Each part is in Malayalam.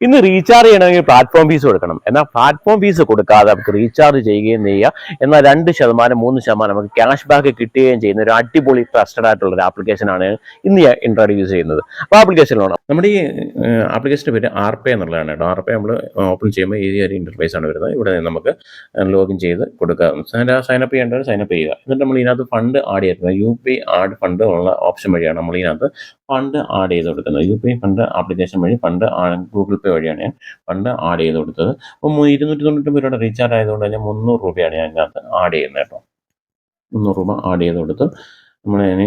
ഇന്ന് റീചാർജ് ചെയ്യണമെങ്കിൽ പ്ലാറ്റ്ഫോം ഫീസ് കൊടുക്കണം. എന്നാൽ പ്ലാറ്റ്ഫോം ഫീസ് കൊടുക്കാതെ നമുക്ക് റീചാർജ് ചെയ്യുകയും ചെയ്യുക എന്നാൽ രണ്ട് ശതമാനം മൂന്ന് ശതമാനം നമുക്ക് ക്യാഷ് ബാക്ക് കിട്ടുകയും ചെയ്യുന്ന ഒരു അടിപൊളി ട്രസ്റ്റഡ് ആയിട്ടുള്ള ഒരു ആപ്ലിക്കേഷനാണ് ഇന്ന് ഞാൻ ഇൻട്രൊഡ്യൂസ് ചെയ്യുന്നത്. അപ്പോൾ ആപ്ലിക്കേഷനിലാണ് നമ്മുടെ ഈ ആപ്ലിക്കേഷന്റെ പേര് ആർ പേ എന്നുള്ളതാണ് കേട്ടോ. ആർ പേ നമ്മൾ ഓപ്പൺ ചെയ്യുമ്പോൾ ഈ ഒരു ഇന്റർഫേസ് ആണ് വരുന്നത്. ഇവിടെ നമുക്ക് ലോഗിൻ ചെയ്ത് കൊടുക്കുക സൈനപ്പ് ചെയ്യേണ്ടവർ സൈനപ്പ് ചെയ്യുക. എന്നിട്ട് നമ്മൾ ഇതിനകത്ത് ഫണ്ട് ആഡ് ചെയ്യുന്നത് യു പി ആഡ് ഫണ്ട് ഉള്ള ഓപ്ഷൻ വഴിയാണ് നമ്മൾ ഇതിനകത്ത് ഫണ്ട് ആഡ് ചെയ്ത് കൊടുക്കുന്നത്. U P I fund application വഴി ഫണ്ട് ഗൂഗിൾ പേ വഴിയാണ് ഞാൻ ഫണ്ട് ആഡ് ചെയ്ത് കൊടുത്തത്. അപ്പോൾ ഇരുന്നൂറ്റി തൊണ്ണൂറ്റൊമ്പത് രൂപയുടെ റീചാർജ് ആയതുകൊണ്ട് തന്നെ മുന്നൂറ് രൂപയാണ് ഞാൻ ഇതിനകത്ത് ആഡ് ചെയ്യുന്നത് കേട്ടോ. മുന്നൂറ് രൂപ ആഡ് ചെയ്ത് കൊടുത്ത് നമ്മൾ ഇനി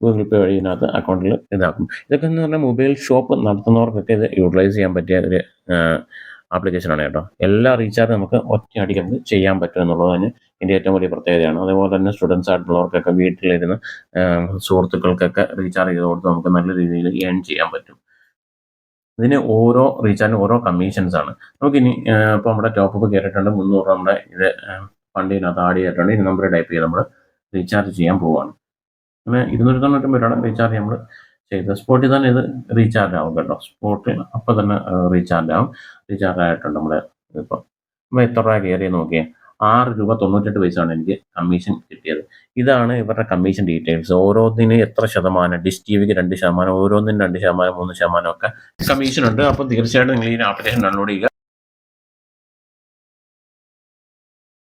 ഗൂഗിൾ പേ വഴി ഇതിനകത്ത് അക്കൗണ്ടിൽ ഇതാക്കും. ഇതൊക്കെ എന്ന് പറഞ്ഞാൽ മൊബൈൽ ഷോപ്പ് നടത്തുന്നവർക്കൊക്കെ ഇത് യൂട്ടിലൈസ് ചെയ്യാൻ പറ്റിയ ഒരു ആപ്ലിക്കേഷനാണ് കേട്ടോ. എല്ലാ റീചാർജ് നമുക്ക് ഒറ്റയടിക്ക് നമുക്ക് ചെയ്യാൻ പറ്റും എന്നുള്ളതാണ് ഇതിന്റെ ഏറ്റവും വലിയ പ്രത്യേകതയാണ്. അതേപോലെ തന്നെ സ്റ്റുഡൻസ് ആയിട്ടുള്ളവർക്കൊക്കെ വീട്ടിലിരുന്ന് സുഹൃത്തുക്കൾക്കൊക്കെ റീചാർജ് ചെയ്ത് കൊടുത്ത് നമുക്ക് നല്ല രീതിയിൽ ഏൺ ചെയ്യാൻ പറ്റും. ഇതിന് ഓരോ റീചാർജിന് ഓരോ കമ്മീഷൻസ് ആണ്. നമുക്കിനി ഇപ്പോൾ നമ്മുടെ ടോപ്പ് കയറിയിട്ടുണ്ട് മുന്നൂറ് നമ്മുടെ ഇത് ഫണ്ടിനകത്ത് ആഡ് ചെയ്തിട്ടുണ്ട്. ഈ നമ്പർ ടൈപ്പ് ചെയ്ത് നമ്മൾ റീചാർജ് ചെയ്യാൻ പോവുകയാണ് അങ്ങനെ ഇരുന്നൂറ്റി തൊണ്ണൂറ്റൊമ്പത് രൂപയാണ് റീചാർജ് നമ്മൾ ചെയ്ത് സ്പോട്ടിൽ തന്നെ ഇത് റീചാർജ് ആവും കേട്ടോ. സ്പോട്ടിൽ അപ്പോൾ തന്നെ റീചാർജ് ആവും. റീചാർജ് ആയിട്ടുണ്ട് നമ്മുടെ ഇപ്പം നമ്മൾ എത്ര രൂപ കയറി നോക്കിയേ? ആറ് രൂപ തൊണ്ണൂറ്റെട്ട് പൈസയാണ് എനിക്ക് കമ്മീഷൻ കിട്ടിയത്. ഇതാണ് ഇവരുടെ കമ്മീഷൻ ഡീറ്റെയിൽസ് ഓരോന്നിന് എത്ര ശതമാനം ഡിഷ് ടി വിക്ക് രണ്ട് ശതമാനം ഓരോന്നിനും രണ്ട് ശതമാനം മൂന്ന് ശതമാനം ഒക്കെ കമ്മീഷൻ ഉണ്ട്. അപ്പോൾ തീർച്ചയായിട്ടും നിങ്ങൾ ഈ ആപ്ലിക്കേഷൻ ഡൗൺലോഡ് ചെയ്യുക.